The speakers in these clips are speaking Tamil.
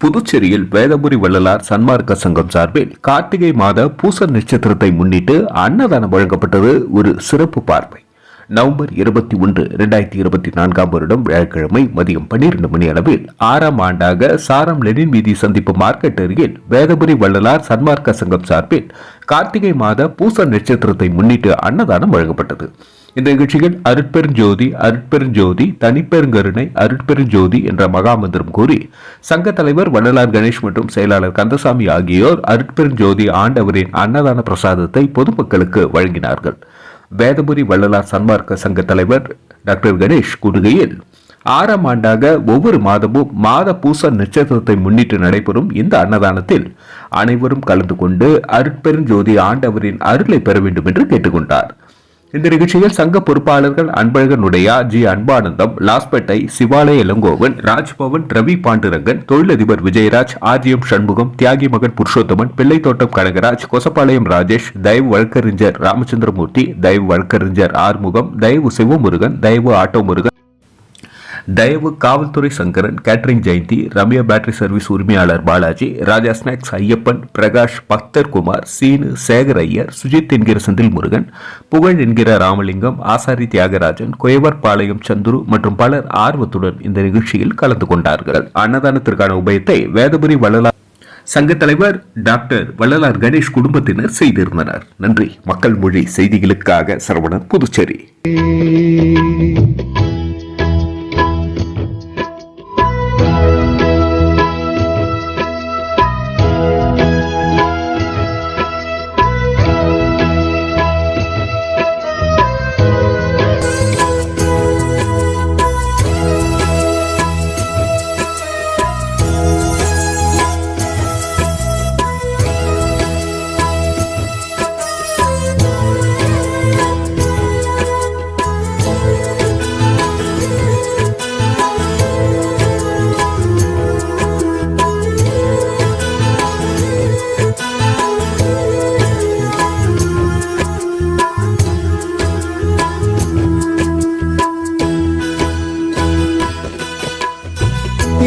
புதுச்சேரியில் வேதபுரி வள்ளலார் சன்மார்க்க சங்கம் சார்பில் கார்த்திகை மாத பூச நட்சத்திரத்தை முன்னிட்டு அன்னதானம் வழங்கப்பட்டது ஒரு சிறப்பு பார்வை. நவம்பர் இருபத்தி ஒன்று இரண்டாயிரத்தி இருபத்தி நான்காம் வருடம் வியாழக்கிழமை மதியம் பன்னிரண்டு மணி அளவில் ஆறாம் ஆண்டாக சாரம் லெனின் வீதி சந்திப்பு மார்க்கெட் அருகில் வேதபுரி வள்ளலார் சன்மார்க்க சங்கம் சார்பில் கார்த்திகை மாத பூச நட்சத்திரத்தை முன்னிட்டு அன்னதானம் வழங்கப்பட்டது. இந்த நிகழ்ச்சியில் அருட்பெருஞ்சோதி அருட்பெருஞ்சோதி தனிப்பெருங்கருணை அருட்பெருஞ்சோதி என்ற மகாமந்திரம் கூறி சங்க தலைவர் வள்ளலார் கணேஷ் மற்றும் செயலாளர் கந்தசாமி ஆகியோர் அருட்பெருஞ்சோதி ஆண்டவரின் அன்னதான பிரசாதத்தை பொதுமக்களுக்கு வழங்கினார்கள். வேதபுரி வள்ளலார் சன்மார்க்க சங்க தலைவர் டாக்டர் கணேஷ் கூறுகையில் ஆறாம் ஆண்டாக ஒவ்வொரு மாதமும் மாத பூச நட்சத்திரத்தை முன்னிட்டு நடைபெறும் இந்த அன்னதானத்தில் அனைவரும் கலந்து கொண்டு அருட்பெருஞ்சோதி ஆண்டவரின் அருளை பெற வேண்டும் என்று கேட்டுக்கொண்டார். இந்த நிகழ்ச்சியில் சங்க பொறுப்பாளர்கள் அன்பழகனுடைய ஜி. அன்பானந்தம் லாஸ்பேட்டை சிவாலய இளங்கோவன் ராஜ்பவன் ரவி பாண்டுரங்கன் தொழிலதிபர் விஜயராஜ் ஆர்ஜிஎம் சண்முகம் தியாகி மகன் புருஷோத்தமன் பிள்ளைத்தோட்டம் கனகராஜ் கொசப்பாளையம் ராஜேஷ் தயவு வழக்கறிஞர் ராமச்சந்திரமூர்த்தி தயவு வழக்கறிஞர் ஆறுமுகம் தயவு சிவமுருகன் தயவு ஆட்டோ முருகன் தயவு காவல்துறை Sankaran catering Jayanthi Ramya battery service உரிமையாளர் பாலாஜி ராஜா ஸ்நாக்ஸ் ஐயப்பன் பிரகாஷ் பக்தர் குமார் சீனு சேகர் ஐயர் சுஜித் என்கிற செந்தில் முருகன் புகழ் என்கிற ராமலிங்கம் ஆசாரி தியாகராஜன் குயவர் பாளையம் சந்துரு மற்றும் பலர் ஆர்வத்துடன் இந்த நிகழ்ச்சியில் கலந்து கொண்டார்கள். அன்னதானத்திற்கான உபயத்தை வேதபுரி வள்ளலார் சங்க தலைவர் டாக்டர் வள்ளலார் கணேஷ் குடும்பத்தினர் செய்திருந்தனர். நன்றி. மக்கள் மொழி செய்திகளுக்காக சரவணன் புதுச்சேரி.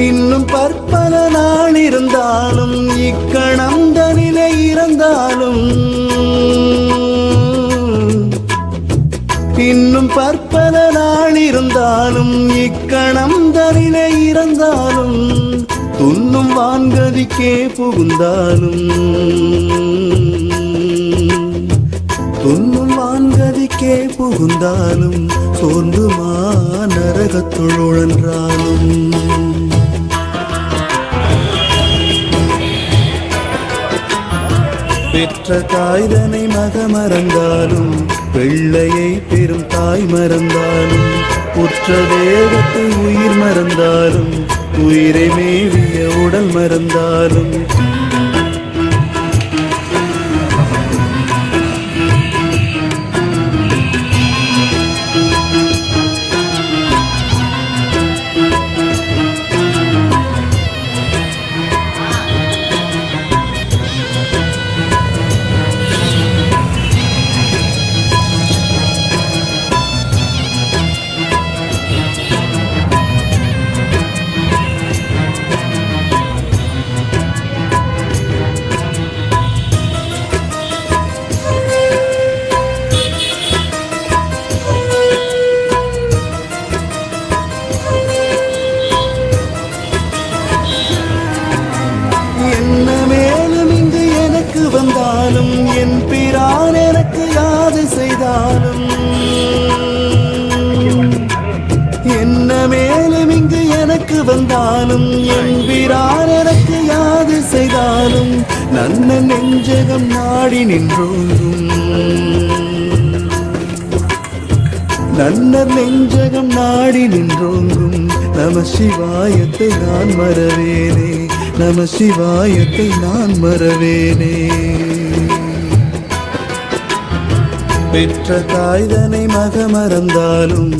இன்னும் பற்பல நாள் இருந்தாலும் இக்கணம் தனிலே இருந்தாலும் இன்னும் பற்பல நாள் இருந்தாலும் இக்கணம் தனிலே இருந்தாலும் துண்ணும் வான்கதிக்கே புகுந்தாலும் துண்ணும் வான்கதிக்கே புகுந்தாலும் சோர்ந்துமா நரகத்துள் உழன்றாலும். பெற்ற தாய்தனை மக மறந்தாலும் பிள்ளையை பெரும் தாய் மறந்தாலும் உற்ற தேகத்தை உயிர் மறந்தாலும் உயிரை மேவிய உடல் மறந்தாலும் எனக்கு யாது செய்தாலும் என்ன மேலும் இங்கு எனக்கு வந்தாலும் என் எனக்கு யாது செய்தாலும் நன்ன நெஞ்சகம் நாடி நின்றோங்கும் நன்னர் நெஞ்சகம் நாடி நின்றோங்கும் நம சிவாயத்தை நான் மறவேனே நம சிவாயத்தை நான் மறவேனே. பெற்ற தாய்தனை மக மறந்தாலும்